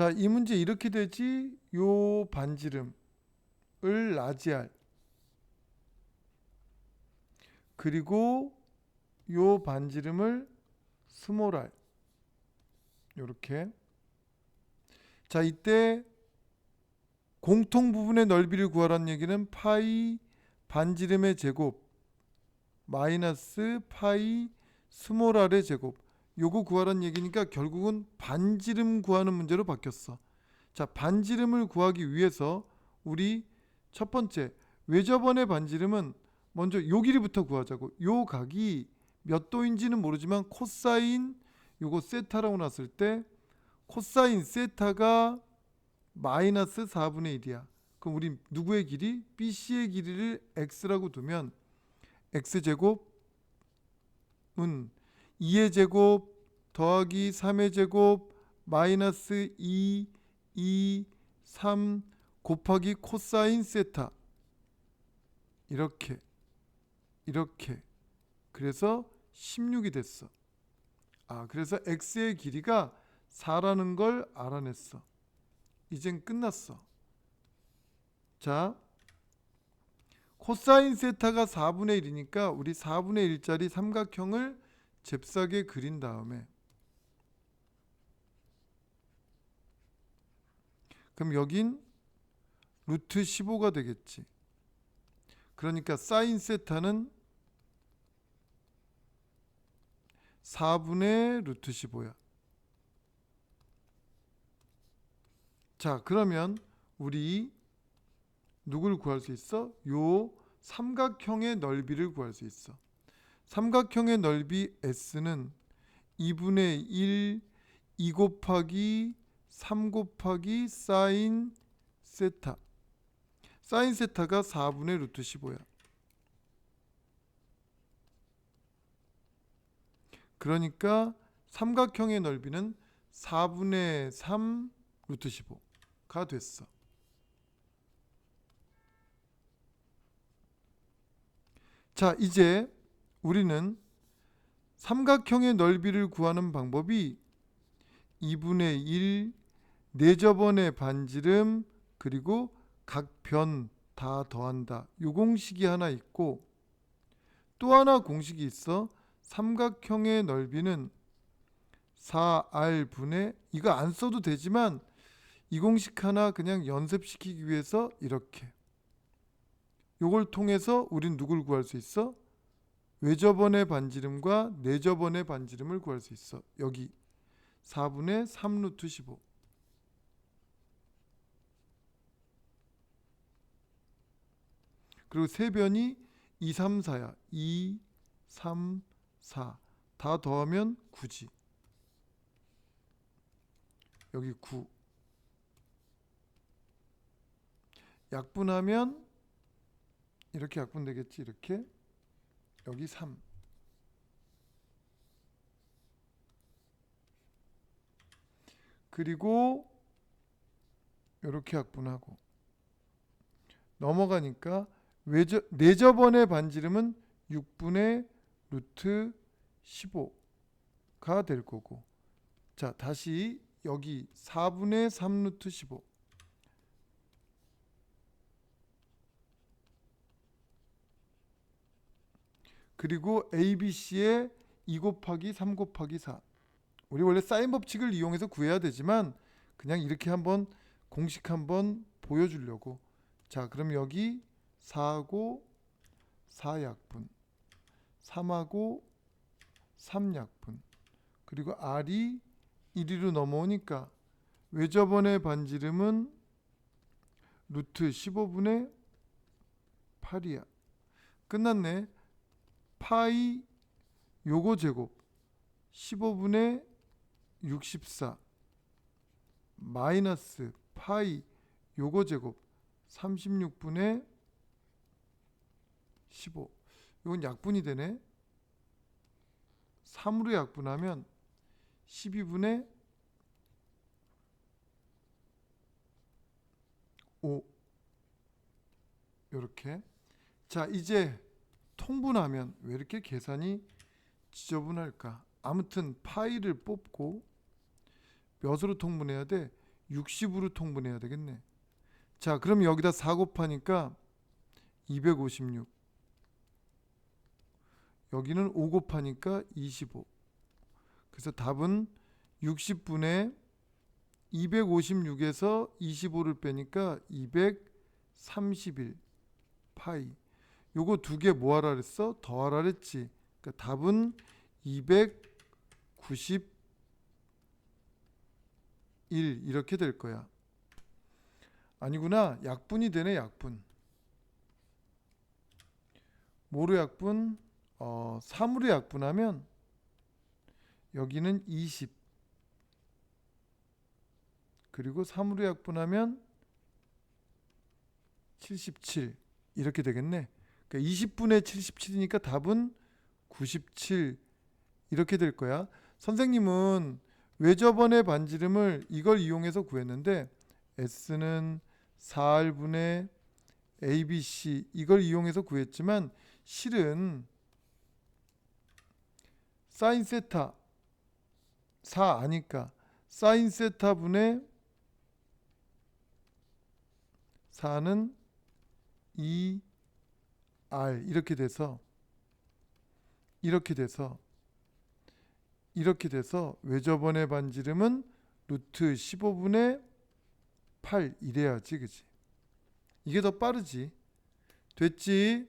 자, 이 문제 이렇게 되지. 요 반지름을 라지알. 그리고 요 반지름을 스몰알. 요렇게. 자, 이때 공통 부분의 넓이를 구하라는 얘기는 파이 반지름의 제곱 마이너스 파이 스몰 r의 제곱 요거 구하라는 얘기니까 결국은 반지름 구하는 문제로 바뀌었어. 자, 반지름을 구하기 위해서 우리 첫 번째 외접원의 반지름은 먼저 요 길이부터 구하자고. 요 각이 몇 도인지는 모르지만 코사인 요거 세타라고 났을 때 코사인 세타가 마이너스 4분의 1이야. 그럼 우리 누구의 길이? BC의 길이를 x라고 두면 x제곱은 2의 제곱 더하기 3의 제곱 마이너스 2, 2, 3 곱하기 코사인 세타 이렇게 이렇게 그래서 16이 됐어. 아 그래서 x의 길이가 4라는 걸 알아냈어. 이젠 끝났어. 자, 코사인 세타가 4분의 1이니까 우리 4분의 1짜리 삼각형을 잽싸게 그린 다음에 그럼 여긴 루트 15가 되겠지. 그러니까 사인 세타는 4분의 루트 15야. 자, 그러면 우리 누구를 구할 수 있어? 요 삼각형의 넓이를 구할 수 있어. 삼각형의 넓이 S는 2분의 1, 2 곱하기 3 곱하기 사인 세타. 사인 세타가 4분의 루트 15야. 그러니까 삼각형의 넓이는 4분의 3 루트 15가 됐어. 자, 이제 우리는 삼각형의 넓이를 구하는 방법이 2분의 1 내저번의 반지름 그리고 각 변 다 더한다. 요 공식이 하나 있고 또 하나 공식이 있어. 삼각형의 넓이는 4r분의 이거 안 써도 되지만 이 공식 하나 그냥 연습시키기 위해서 이렇게 요걸 통해서 우린 누굴 구할 수 있어? 외접원의 반지름과 내접원의 반지름을 구할 수 있어. 여기 4분의 3 루트 15. 그리고 세 변이 2, 3, 4야. 2, 3, 4. 다 더하면 9지. 여기 9. 약분하면 이렇게 약분되겠지. 이렇게. 여기 3. 그리고 이렇게 약분하고 넘어가니까 외저, 내저번의 반지름은 6분의 루트 15가 될 거고 자 다시 여기 4분의 3 루트 15 그리고 ABC의 2 곱하기 3 곱하기 4 우리 원래 사인 법칙을 이용해서 구해야 되지만 그냥 이렇게 한번 공식 한번 보여주려고. 자 그럼 여기 4하고 4약분 3하고 3약분 그리고 R이 1위로 넘어오니까 외접원의 반지름은 루트 15분의 8이야. 끝났네 파이 요거 제곱 15분의 64 마이너스 파이 요거 제곱 36분의 15 이건 약분이 되네. 3으로 약분하면 12분의 5 이렇게. 자 이제 통분하면 왜 이렇게 계산이 지저분할까 아무튼 파이를 뽑고 몇으로 통분해야 돼 60으로 통분해야 되겠네. 자, 그럼 여기다 4 곱하니까 256. 여기는 5 곱하니까 25. 그래서 답은 60분의 256에서 25를 빼니까 231 파이. 요거 두 개 뭐하라 그랬어? 더하라 그랬지. 그러니까 답은 291 이렇게 될 거야. 아니구나. 약분이 되네, 약분. 뭐로 약분? 어, 3으로 약분하면 여기는 20 그리고 3으로 약분하면 77 이렇게 되겠네. 그러니까 20분의 77이니까 답은 97 이렇게 될 거야. 선생님은 외접원의 반지름을 이걸 이용해서 구했는데 S는 4R분의 ABC 이걸 이용해서 구했지만 실은 사인 세타 4 아니까 사인 세타 분의 4는 2R 이렇게 돼서 이렇게 돼서 이렇게 돼서 외접원의 반지름은 루트 15분의 8 이래야지 그지 이게 더 빠르지? 됐지